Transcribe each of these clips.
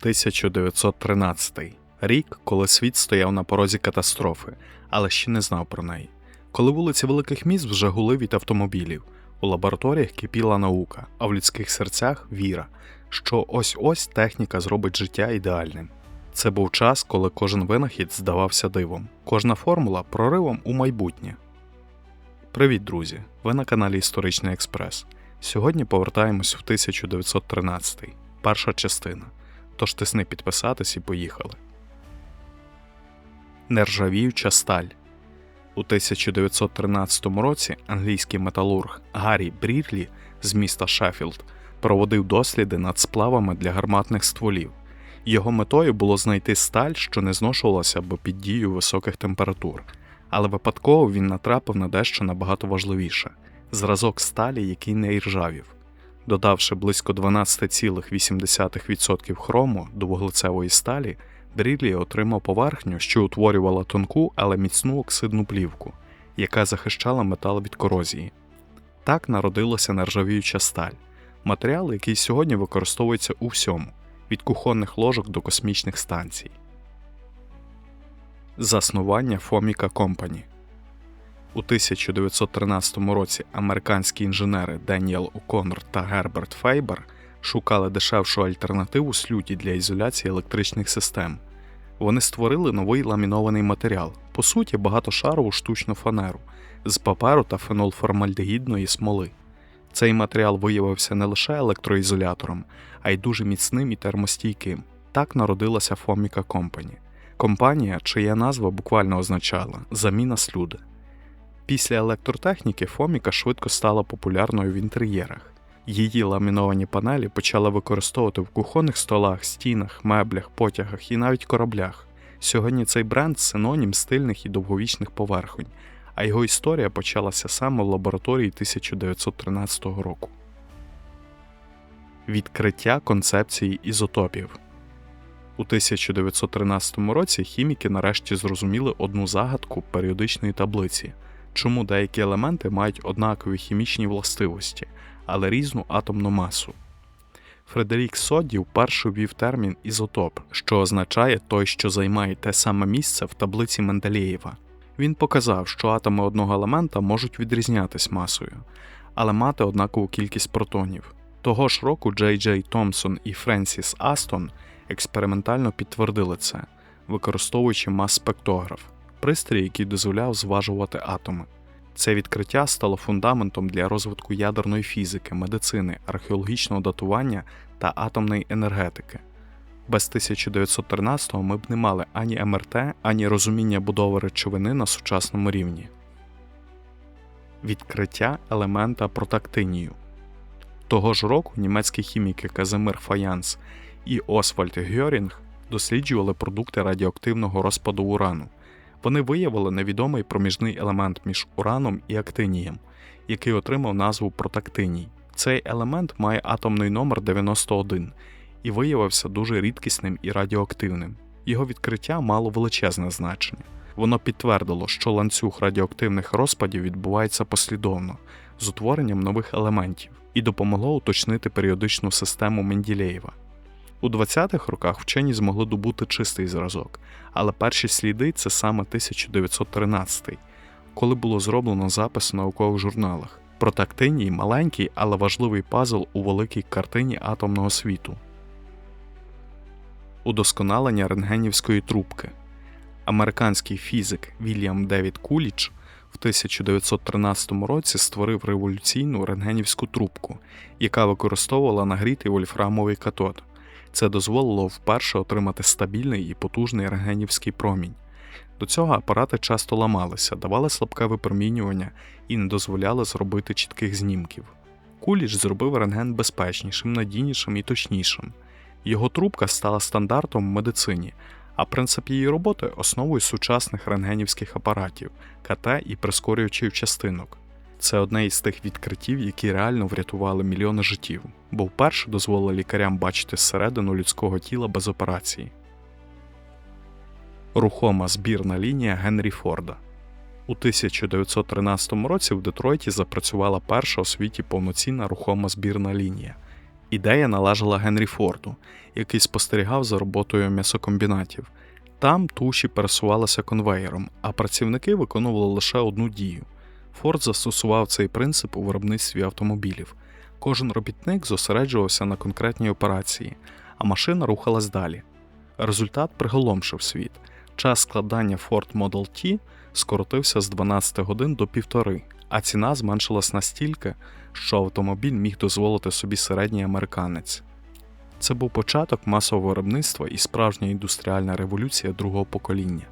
1913 рік, коли світ стояв на порозі катастрофи, але ще не знав про неї. Коли вулиці великих міст вже гули від автомобілів, у лабораторіях кипіла наука, а в людських серцях віра, що ось ось техніка зробить життя ідеальним. Це був час, коли кожен винахід здавався дивом, кожна формула проривом у майбутнє. Привіт, друзі! Ви на каналі Історичний Експрес. Сьогодні повертаємось в 1913 перша частина. Тож тисни підписатись і поїхали. Нержавіюча сталь. У 1913 році англійський металург Гаррі Брірлі з міста Шеффілд проводив досліди над сплавами для гарматних стволів. Його метою було знайти сталь, що не зношувалася б під дією високих температур, але випадково він натрапив на дещо набагато важливіше зразок сталі, який не іржавів. Додавши близько 12,8% хрому до вуглецевої сталі, Бріллі отримав поверхню, що утворювала тонку, але міцну оксидну плівку, яка захищала метал від корозії. Так народилася нержавіюча сталь, матеріал, який сьогодні використовується у всьому, від кухонних ложок до космічних станцій. Заснування Фоміка Компані у 1913 році американські інженери Деніел О'Коннор та Герберт Фейбер шукали дешевшу альтернативу слюді для ізоляції електричних систем. Вони створили новий ламінований матеріал, по суті, багатошарову штучну фанеру з паперу та фенолформальдегідної смоли. Цей матеріал виявився не лише електроізолятором, а й дуже міцним і термостійким. Так народилася Фоміка Компані. Компанія, чия назва буквально означала заміна слюди. Після електротехніки Фоміка швидко стала популярною в інтер'єрах. Її ламіновані панелі почали використовувати в кухонних столах, стінах, меблях, потягах і навіть кораблях. Сьогодні цей бренд синонім стильних і довговічних поверхонь, а його історія почалася саме в лабораторії 1913 року. Відкриття концепції ізотопів у 1913 році хіміки нарешті зрозуміли одну загадку періодичної таблиці, чому деякі елементи мають однакові хімічні властивості але різну атомну масу. Фредерік Содді вперше ввів термін ізотоп, що означає той, що займає те саме місце в таблиці Менделєєва. Він показав, що атоми одного елемента можуть відрізнятись масою, але мати однакову кількість протонів. Того ж року Джей Джей Томпсон і Френсіс Астон експериментально підтвердили це, використовуючи мас-спектограф, пристрій, який дозволяв зважувати атоми. Це відкриття стало фундаментом для розвитку ядерної фізики, медицини, археологічного датування та атомної енергетики. Без 1913-го ми б не мали ані МРТ, ані розуміння будови речовини на сучасному рівні. Відкриття елемента протактинію. Того ж року німецькі хіміки Казимир Фаянс і Освальд Гьорінг досліджували продукти радіоактивного розпаду урану. Вони виявили невідомий проміжний елемент між ураном і актинієм, який отримав назву протактиній. Цей елемент має атомний номер 91 і виявився дуже рідкісним і радіоактивним. Його відкриття мало величезне значення. Воно підтвердило, що ланцюг радіоактивних розпадів відбувається послідовно з утворенням нових елементів і допомогло уточнити періодичну систему Менділеєва. У 20-х роках вчені змогли добути чистий зразок, але перші сліди це саме 1913 коли було зроблено запис у наукових журналах. Протактиній маленький, але важливий пазл у великій картині атомного світу. Удосконалення рентгенівської трубки. Американський фізик Вільям Девід Куліч в 1913 році створив революційну рентгенівську трубку, яка використовувала нагрітий вольфрамовий катод. Це дозволило вперше отримати стабільний і потужний рентгенівський промінь. До цього апарати часто ламалися, давали слабке випромінювання і не дозволяли зробити чітких знімків. Куліч зробив рентген безпечнішим, надійнішим і точнішим. Його трубка стала стандартом в медицині, а принцип її роботи основою сучасних рентгенівських апаратів, КТ і прискорюючих частинок. Це одне із тих відкриттів, які реально врятували мільйони життів, бо вперше дозволили лікарям бачити зсередину людського тіла без операції. Рухома збірна лінія Генрі Форда. У 1913 році в Детройті запрацювала перша у світі повноцінна рухома збірна лінія. Ідея належала Генрі Форду, який спостерігав за роботою м'ясокомбінатів. Там туші пересувалися конвеєром, а працівники виконували лише одну дію. Форд застосував цей принцип у виробництві автомобілів. Кожен робітник зосереджувався на конкретній операції, а машина рухалась далі. Результат приголомшив світ. Час складання Ford Model T скоротився з 12 годин до півтори, а ціна зменшилась настільки, що автомобіль міг дозволити собі середній американець. Це був початок масового виробництва і справжня індустріальна революція другого покоління.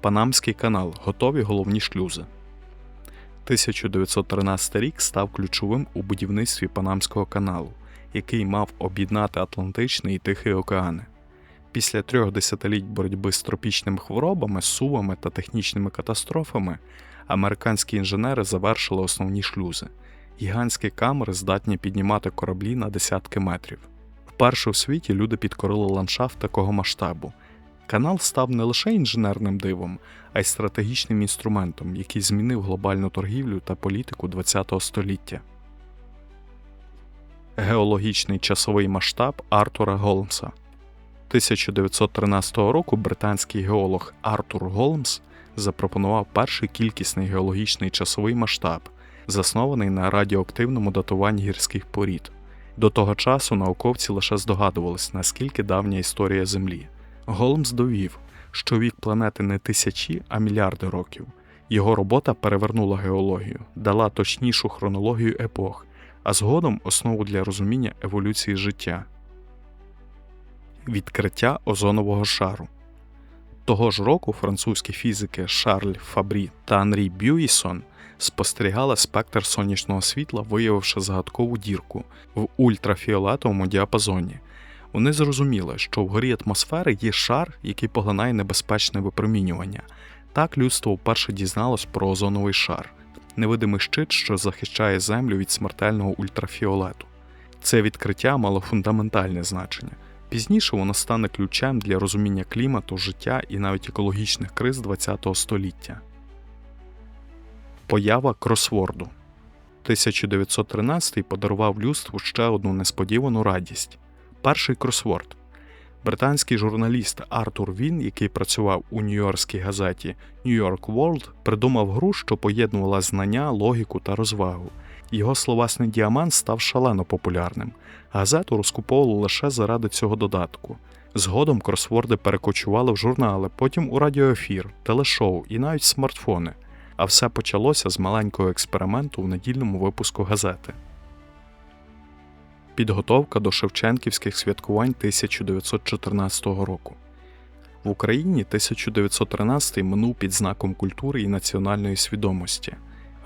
Панамський канал готові головні шлюзи. 1913 рік став ключовим у будівництві Панамського каналу, який мав об'єднати Атлантичний і Тихий океани. Після трьох десятиліть боротьби з тропічними хворобами, сувами та технічними катастрофами американські інженери завершили основні шлюзи. Гігантські камери здатні піднімати кораблі на десятки метрів. Вперше у світі люди підкорили ландшафт такого масштабу. Канал став не лише інженерним дивом, а й стратегічним інструментом, який змінив глобальну торгівлю та політику ХХ століття. Геологічний часовий масштаб Артура Голмса 1913 року британський геолог Артур Голмс запропонував перший кількісний геологічний часовий масштаб, заснований на радіоактивному датуванні гірських порід. До того часу науковці лише здогадувались, наскільки давня історія Землі. Голмс довів, що вік планети не тисячі, а мільярди років. Його робота перевернула геологію, дала точнішу хронологію епох, а згодом основу для розуміння еволюції життя. Відкриття озонового шару. Того ж року французькі фізики Шарль Фабрі та Анрі Бюїсон спостерігали спектр сонячного світла, виявивши загадкову дірку в ультрафіолетовому діапазоні. Вони зрозуміли, що вгорі атмосфери є шар, який поглинає небезпечне випромінювання. Так людство вперше дізналось про озоновий шар, невидимий щит, що захищає Землю від смертельного ультрафіолету. Це відкриття мало фундаментальне значення. Пізніше воно стане ключем для розуміння клімату, життя і навіть екологічних криз ХХ століття. Поява кросворду 1913 подарував людству ще одну несподівану радість перший кросворд. Британський журналіст Артур Він, який працював у нью-йоркській газеті New York World, придумав гру, що поєднувала знання, логіку та розвагу. Його словесний діамант став шалено популярним. Газету розкуповували лише заради цього додатку. Згодом кросворди перекочували в журнали, потім у радіоефір, телешоу і навіть смартфони. А все почалося з маленького експерименту в недільному випуску газети. Підготовка до Шевченківських святкувань 1914 року. В Україні 1913 минув під знаком культури і національної свідомості.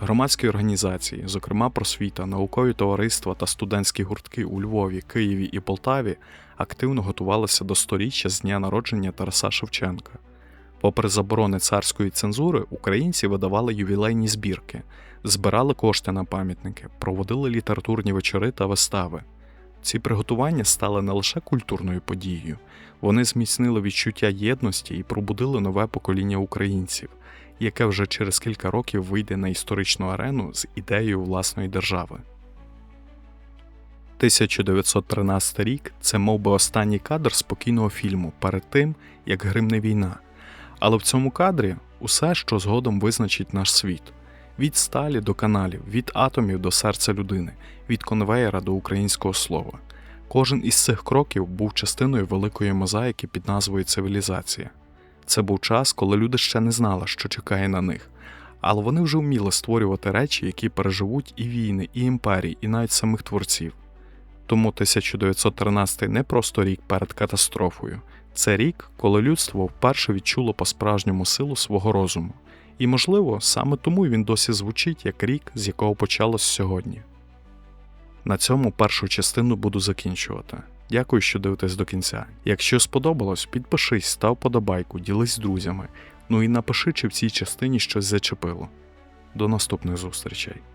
Громадські організації, зокрема просвіта, наукові товариства та студентські гуртки у Львові, Києві і Полтаві, активно готувалися до сторіччя з дня народження Тараса Шевченка. Попри заборони царської цензури, українці видавали ювілейні збірки, збирали кошти на пам'ятники, проводили літературні вечори та вистави. Ці приготування стали не лише культурною подією, вони зміцнили відчуття єдності і пробудили нове покоління українців, яке вже через кілька років вийде на історичну арену з ідеєю власної держави. 1913 рік це мов би останній кадр спокійного фільму перед тим, як гримне війна. Але в цьому кадрі усе, що згодом визначить наш світ від сталі до каналів, від атомів до серця людини, від конвеєра до українського слова. Кожен із цих кроків був частиною великої мозаїки під назвою Цивілізація. Це був час, коли люди ще не знали, що чекає на них, але вони вже вміли створювати речі, які переживуть і війни, і імперії, і навіть самих творців. Тому 1913 не просто рік перед катастрофою, це рік, коли людство вперше відчуло по-справжньому силу свого розуму. І, можливо, саме тому він досі звучить як рік, з якого почалось сьогодні. На цьому першу частину буду закінчувати. Дякую, що дивитесь до кінця. Якщо сподобалось, підпишись, став подобайку, ділись з друзями. Ну і напиши, чи в цій частині щось зачепило. До наступних зустрічей!